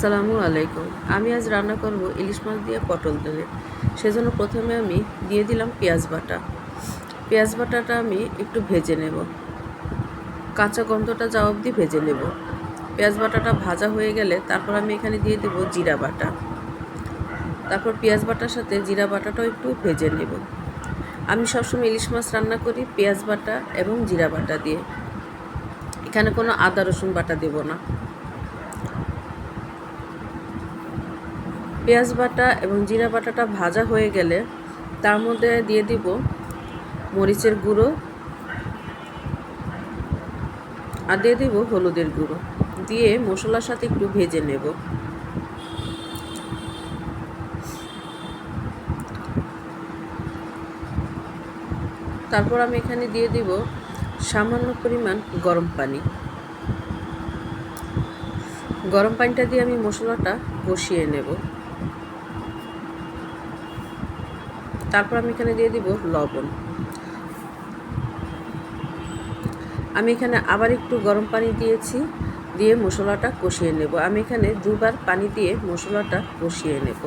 আসসালামু আলাইকুম। আমি আজ রান্না করব ইলিশ মাছ দিয়ে পটল তেলে। সেজন্য প্রথমে আমি দিয়ে দিলাম পেঁয়াজ বাটা। পেঁয়াজ বাটাটা আমি একটু ভেজে নেব। কাঁচা গন্ধটা যাওয়া অবধি ভেজে নেব। পেঁয়াজ বাটাটা ভাজা হয়ে গেলে তারপর আমি এখানে দিয়ে দেব জিরা বাটা। তারপর পেঁয়াজ বাটার সাথে জিরা বাটাটাও একটু ভেজে নেব। আমি সবসময় ইলিশ মাছ রান্না করি পেঁয়াজ বাটা এবং জিরা বাটা দিয়ে। এখানে কোনো আদা রসুন বাটা দেব না। পেঁয়াজ বাটা এবং জিরা বাটাটা ভাজা হয়ে গেলে তার মধ্যে দিয়ে দিব মরিচের গুঁড়ো আর দিয়ে দিব হলুদের গুঁড়ো। দিয়ে মশলার সাথে একটু ভেজে নেব। তারপর আমি এখানে দিয়ে দিব সামান্য পরিমাণ গরম পানি। গরম পানিটা দিয়ে আমি মশলাটা কষিয়ে নেব। তারপর আমি এখানে দিয়ে দিব লবণ। আমি এখানে আবার একটু গরম পানি দিয়েছি, দিয়ে মশলাটা কষিয়ে নেব। আমি এখানে দুবার পানি দিয়ে মশলাটা কষিয়ে নেব।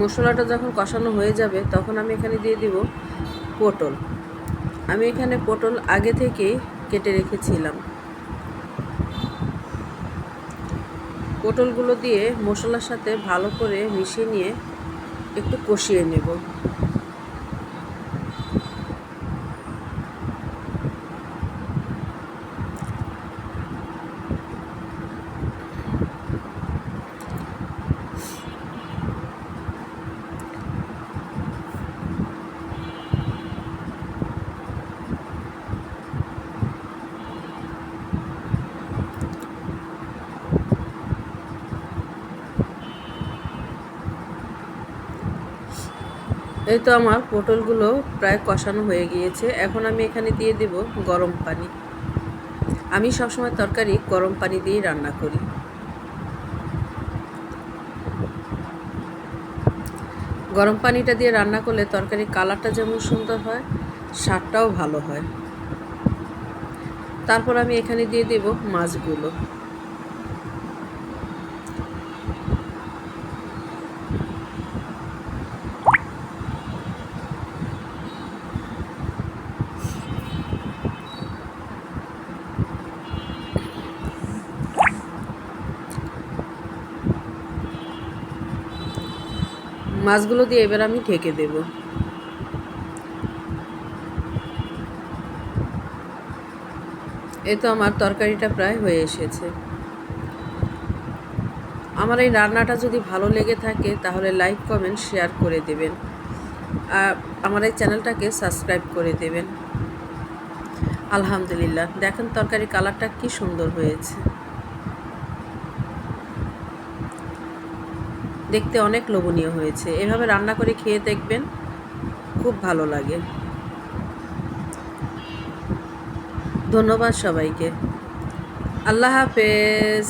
মশলাটা যখন কষানো হয়ে যাবে, তখন আমি এখানে দিয়ে দিব পটল। আমি এখানে পটল আগে থেকেই কেটে রেখেছিলাম। পটলগুলো দিয়ে মশলার সাথে ভালো করে মিশিয়ে নিয়ে একটু কষিয়ে নেব। এই তো আমার পটলগুলো প্রায় কষানো হয়ে গিয়েছে। এখন আমি এখানে দিয়ে দেব গরম পানি। আমি সবসময় তরকারি গরম পানি দিয়েই রান্না করি। গরম পানিটা দিয়ে রান্না করলে তরকারির কালারটা যেমন সুন্দর হয়, স্বাদটাও ভালো হয়। তারপর আমি এখানে দিয়ে দেব মাছগুলো। মাছগুলো দিয়ে এবার আমি ঢেকে দেব। এই তো আমার তরকারিটা প্রায় হয়ে এসেছে। আমার এই রান্নাটা যদি ভালো লেগে থাকে, তাহলে লাইক, কমেন্ট, শেয়ার করে দেবেন। আর আমার এই চ্যানেলটাকে সাবস্ক্রাইব করে দেবেন। আলহামদুলিল্লাহ। দেখেন তরকারি কালারটা কি সুন্দর হয়েছে। দেখতে অনেক লোভনীয় হয়েছে। এভাবে রান্না করে খেয়ে দেখবেন খুব ভালো লাগে। ধন্যবাদ সবাইকে। আল্লাহ হাফেজ।